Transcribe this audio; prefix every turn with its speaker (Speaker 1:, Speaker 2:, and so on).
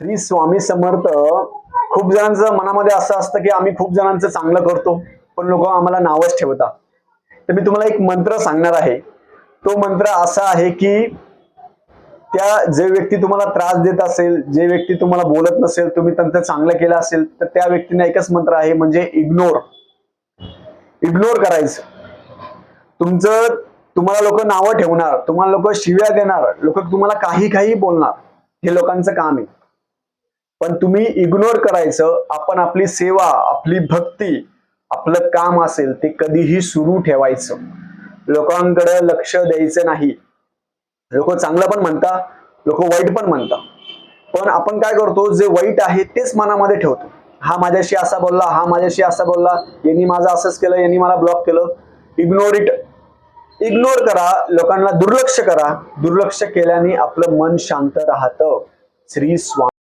Speaker 1: श्री स्वामी समर्थ खूप जणांचं मनामध्ये असं असतं की आम्ही खूप जणांचं चांगलं करतो पण लोक आम्हाला नावच ठेवतात. तर मी तुम्हाला एक मंत्र सांगणार आहे. तो मंत्र असा आहे की त्या जे व्यक्ती तुम्हाला त्रास देत असेल जे व्यक्ती तुम्हाला बोलत नसेल तुम्ही त्यांचं चांगलं केलं असेल तर त्या व्यक्तीने एकच मंत्र आहे म्हणजे इग्नोर इग्नोर करायचं. तुमचं तुम्हाला लोक नावं ठेवणार तुम्हाला लोक शिव्या देणार लोक तुम्हाला काही काही बोलणार हे लोकांचं काम आहे. पण तुम्ही इग्नोर करायचं आपण आपली सेवा आपली भक्ती आपलं काम असेल ते कधीही सुरू ठेवायचं. लोकांकडे लक्ष द्यायचं नाही. लोक चांगलं पण म्हणतात लोक वाईट पण म्हणतात. पण आपण काय करतो जे वाईट आहे तेच मनामध्ये ठेवतो. हा माझ्याशी असा बोलला हा माझ्याशी असा बोलला यांनी माझं असंच केलं यांनी मला ब्लॉक केलं. इग्नोर इट इग्नोर करा लोकांना दुर्लक्ष करा. दुर्लक्ष केल्याने आपलं मन शांत राहतं. श्री स्वामी